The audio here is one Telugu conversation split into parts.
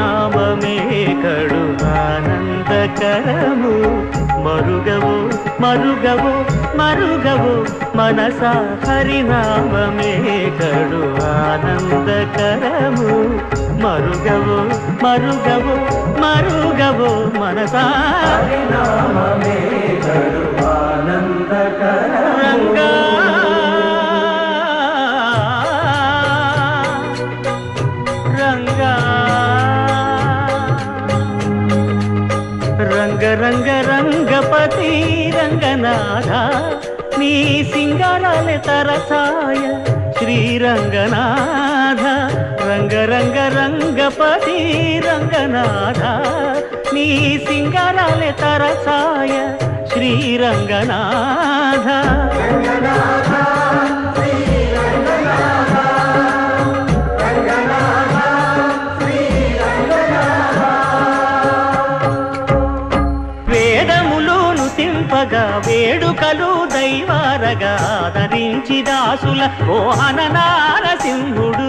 నామమే కడు ఆనందకరము. మరుగవు మరుగవు మరుగవు మనస హరినామమే కడు ఆనందకరము. మరుగవు మరుగవు మరుగవు మనస హరినామమే రంగా రంగ రంగ రంగపతి రంగనాథ నీ సింగారాలే తరసాయ శ్రీరంగనాథ. రంగ రంగ రంగపతి రంగనాథ నీ సింగారాలే తరసాయ శ్రీరంగనాథ. ఎలుకలు దైవారగా ఆదరించి దాసుల ఓ అననారసింహుడు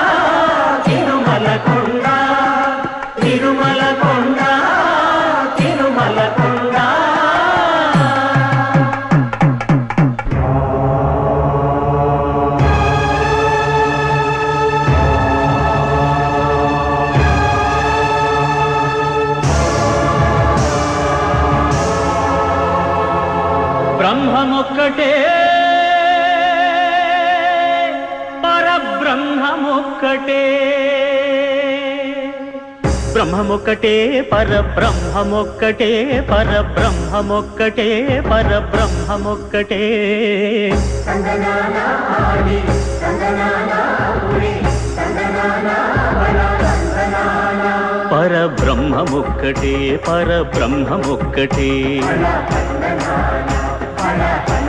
బ్రహ్మమొక్కటే. పరబ్రహ్మమొక్కటే. బ్రహ్మమొక్కటే పరబ్రహ్మమొక్కటే పరబ్రహ్మమొక్కటే పరబ్రహ్మమొక్కటే. పరబ్రహ్మమొక్కటే పరబ్రహ్మమొక్కటే. Ojalá.